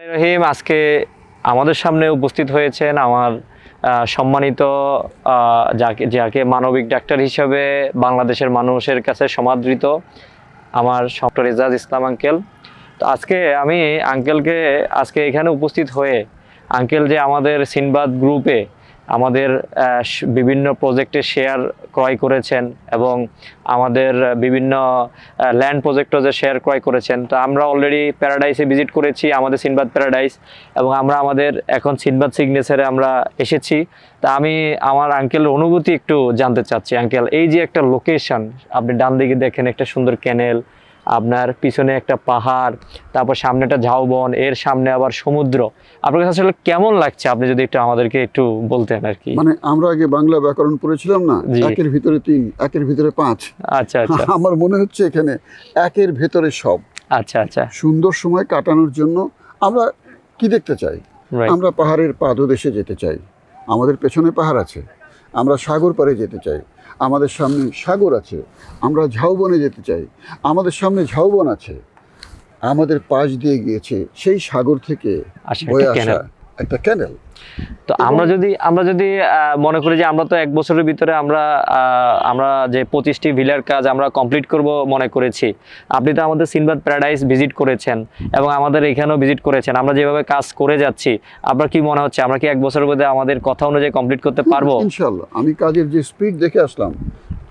রহিম, আজকে আমাদের সামনে উপস্থিত হয়েছেন আমার সম্মানিত যাকে যাকে মানবিক ডাক্তার হিসেবে বাংলাদেশের মানুষের কাছে সমাদৃত আমার ডক্টর এজাজ ইসলাম আঙ্কেল। তো আজকে আমি আঙ্কেলকে, আজকে এখানে উপস্থিত হয়ে আঙ্কেল যে আমাদের সিনবাদ গ্রুপে আমাদের বিভিন্ন প্রজেক্টে শেয়ার ক্রয় করেছেন এবং আমাদের বিভিন্ন ল্যান্ড প্রজেক্টও যে শেয়ার ক্রয় করেছেন। তো আমরা অলরেডি প্যারাডাইসে ভিজিট করেছি, আমাদের সিনবাদ প্যারাডাইস এবং আমরা আমাদের এখন সিনবাদ সিগনেচারে আমরা এসেছি। তা আমি আমার আঙ্কেলের অনুভূতি একটু জানতে চাচ্ছি। আঙ্কেল এই যে একটা লোকেশন আপনি ডান দিকে দেখেন একটা সুন্দর ক্যানেল আপনার পিছনে একটা পাহাড় তারপর সামনে একটা ঝাউবন এর সামনে আবার সমুদ্র। আপনার কাছে আসলে কেমন লাগছে? আপনি যদি একটু আমাদেরকে একটু বলতেন আর কি। মানে আমরা আগে বাংলা ব্যাকরণ পড়েছিলাম না। একের ভিতরে তিন একের ভিতরে পাঁচ। আচ্ছা আচ্ছা। আমার মনে হচ্ছে এখানে একের ভেতরে সব। আচ্ছা আচ্ছা। সুন্দর সময় কাটানোর জন্য আমরা কি দেখতে চাই? আমরা পাহাড়ের পাদদেশে যেতে চাই। আমাদের পেছনে পাহাড় আছে। আমরা সাগর পারে যেতে চাই। আমাদের সামনে সাগর আছে আমরা ঝাউবনে যেতে চাই। আমাদের সামনে ঝাউবন আছে। আমাদের পাশ দিয়ে গিয়েছে সেই সাগর থেকে বয়ে আসা। একটা ক্যানেল তো আমরা যদি আমরা যদি মনে করি যে আমরা তো এক বছরের ভিতরে আমরা আমরা যে পঁচিশটি ভিলার কাজ আমরা কমপ্লিট করব মনে করেছি। আপনি তো আমাদের সিনবাদ প্যারাডাইস ভিজিট করেছেন এবং আমাদের এখানেও ভিজিট করেছেন। আমরা যেভাবে কাজ করে যাচ্ছি আপনার কি মনে হচ্ছে? আমরা কি এক বছরের মধ্যে আমাদের কথা অনুযায়ী কমপ্লিট করতে পারব? ইনশাল্লাহ আমি কাজের যে স্পিড দেখে আসলাম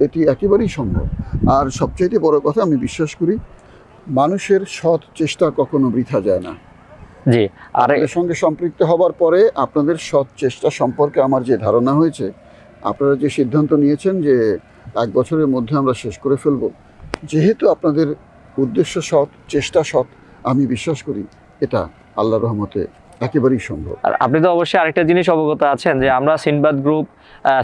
এটি একেবারেই সম্ভব। আর সবচাইতে বড় কথা আমি বিশ্বাস করি মানুষের সৎ চেষ্টা কখনো বৃথা যায় না। জি, আর এর সঙ্গে সম্পৃক্ত হবার পরে আপনাদের সৎ চেষ্টা সম্পর্কে আমার যে ধারণা হয়েছে, আপনারা যে সিদ্ধান্ত নিয়েছেন যে এক বছরের মধ্যে আমরা শেষ করে ফেলব, যেহেতু আপনাদের উদ্দেশ্য সৎ, চেষ্টা সৎ, আমি বিশ্বাস করি এটা আল্লাহ রহমতে একেবারেই সম্ভব। আর আপনি তো অবশ্যই আরেকটা জিনিস অবগত আছেন যে আমরা Sinbad group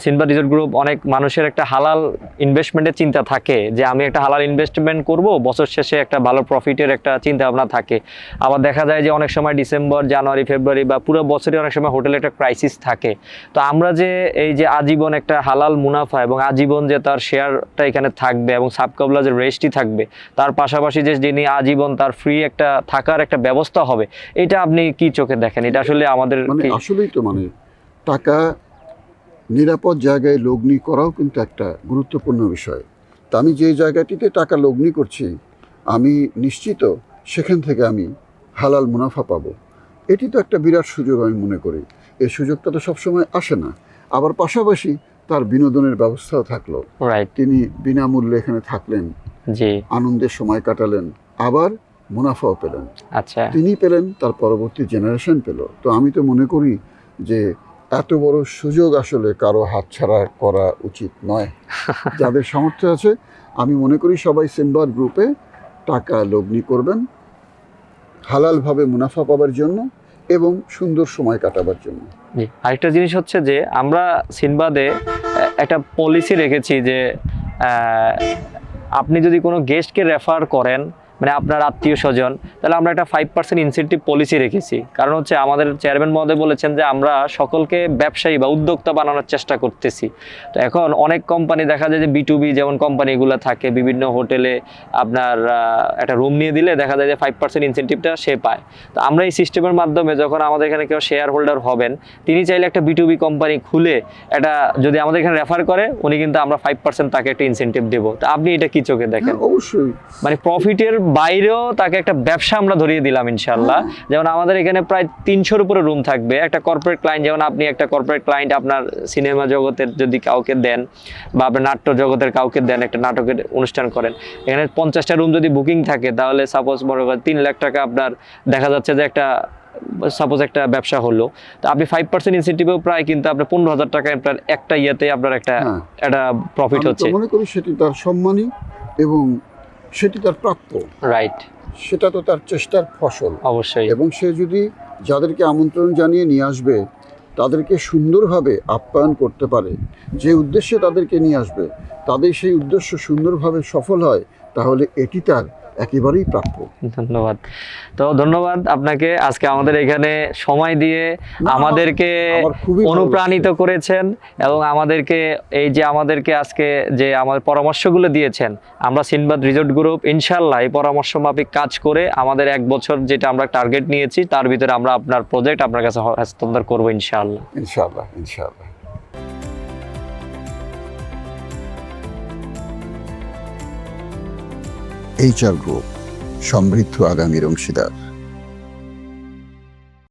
Sinbad resort group অনেক মানুষের একটা হালাল ইনভেস্টমেন্টের চিন্তা থাকে যে আমি একটা হালাল ইনভেস্টমেন্ট করব, বছর শেষে একটা ভালো প্রফিটের একটা চিন্তা ভাবনা থাকে। আবার দেখা যায় যে অনেক সময় ডিসেম্বর, জানুয়ারি, ফেব্রুয়ারি বা পুরো বছরই অনেক সময় হোটেলে একটা ক্রাইসিস থাকে। তো আমরা যে এই যে আজীবন একটা হালাল মুনাফা এবং আজীবন যে তার শেয়ারটা এখানে থাকবে এবং সাবকাবলা যে রেস্টই থাকবে, তার পাশাপাশি যে যিনি আজীবন তার ফ্রি একটা থাকার একটা ব্যবস্থা হবে, এটা আপনি কি চোখে দেখেন? এটা আসলে আমাদের মানে আসলেই তো মানে টাকা নিরাপদ জায়গায় লগ্নি করাও কিন্তু একটা গুরুত্বপূর্ণ বিষয়। তা আমি যে জায়গাটিতে টাকা লগ্নি করছি আমি নিশ্চিত সেখান থেকে আমি হালাল মুনাফা পাবো। এটি তো একটা বিরাট সুযোগ আমি মনে করি। এই সুযোগটা তো সবসময় আসে না। আবার পাশাপাশি তার বিনোদনের ব্যবস্থাও থাকল। তিনি বিনামূল্যে এখানে থাকলেন। আনন্দের সময় কাটালেন। আবার মুনাফাও পেলেন। আচ্ছা। তিনি পেলেন তার পরবর্তী জেনারেশন পেল। তো আমি তো মনে করি যে এত বড় সুযোগ আসলে কারও হাতছাড়া করা উচিত নয়। যাদের সামর্থ্য আছে আমি মনে করি সবাই সিনবাদ গ্রুপে টাকা লগ্নি করবেন হালালভাবে মুনাফা পাবার জন্য এবং সুন্দর সময় কাটাবার জন্য। আরেকটা জিনিস হচ্ছে যে আমরা সিনবাদে একটা পলিসি রেখেছি যে আপনি যদি কোনো গেস্টকে রেফার করেন মানে আপনার আত্মীয় স্বজন তাহলে আমরা একটা ফাইভ পার্সেন্ট ইনসেন্টিভ পলিসি রেখেছি। কারণ হচ্ছে আমাদের চেয়ারম্যান মহোদয় বলেছেন যে আমরা সকলকে ব্যবসায়ী বা উদ্যোক্তা বানানোর চেষ্টা করতেছি। তো এখন অনেক কোম্পানি দেখা যায় যে বি টু বি যেমন কোম্পানিগুলো থাকে বিভিন্ন হোটেলে আপনার একটা রুম নিয়ে দিলে দেখা যায় যে ফাইভ পার্সেন্ট ইনসেন্টিভটা সে পায়। তো আমরা এই সিস্টেমের মাধ্যমে যখন আমাদের এখানে কেউ শেয়ার হোল্ডার হবেন তিনি চাইলে একটা বি টু বি কোম্পানি খুলে এটা যদি আমাদের এখানে রেফার করে উনি কিন্তু আমরা ফাইভ পার্সেন্ট তাকে একটা ইনসেন্টিভ দেবো। তো আপনি এটা কি চোখে দেখেন? হ্যাঁ অবশ্যই। মানে প্রফিটের বাইরেও তাকে একটা ব্যবসা আমরা ধরিয়ে দিলাম ইনশাল্লাহ যেমন আমাদের এখানে প্রায় তিনশোর উপরে রুম থাকবে। একটা কর্পোরেট ক্লায়েন্ট যেমন আপনি একটা কর্পোরেট ক্লায়েন্ট আপনার সিনেমা জগতের যদি কাউকে দেন বা আপনার নাট্য জগতের কাউকে দেন একটা নাটকের অনুষ্ঠান করেন এখানে পঞ্চাশটা রুম যদি বুকিং থাকে তাহলে সাপোজ মনে করেন তিন লাখ টাকা আপনার দেখা যাচ্ছে যে একটা সাপোজ একটা ব্যবসা হলো। তো আপনি ফাইভ পার্সেন্ট ইনসেন্টিভেও প্রায় কিন্তু আপনার পনেরো হাজার টাকা আপনার একটা ইয়েতে আপনার একটা হ্যাঁ। একটা প্রফিট হচ্ছে। মনে করি সেটি তার সম্মানই এবং সেটি তার প্রাপ্য। রাইট সেটা তো তার চেষ্টার ফসল। অবশ্যই। এবং সে যদি যাদেরকে আমন্ত্রণ জানিয়ে নিয়ে আসবে তাদেরকে সুন্দরভাবে আপ্যায়ন করতে পারে যে উদ্দেশ্যে তাদেরকে নিয়ে আসবে তাদের সেই উদ্দেশ্য সুন্দরভাবে সফল হয় তাহলে এটি তার একেবারেই প্রাপ্য। ধন্যবাদ। তো ধন্যবাদ আপনাকে। আজকে আমাদের এখানে সময় দিয়ে আমাদেরকে অনুপ্রাণিত করেছেন এবং আমাদেরকে এই যে আমাদেরকে আজকে যে আমাদের পরামর্শগুলো দিয়েছেন আমরা সিনবাদ রিজোর্ট গ্রুপ ইনশাল্লাহ এই পরামর্শ মাফিক কাজ করে আমাদের এক বছর যেটা আমরা টার্গেট নিয়েছি তার ভিতরে আমরা আপনার প্রজেক্ট আপনার কাছে হস্তান্তর করব ইনশাআল্লাহ। ইনশাআল্লাহ ইনশাআল্লাহ। এইচআর গ্রুপ সমৃদ্ধ আগামীর অংশীদার।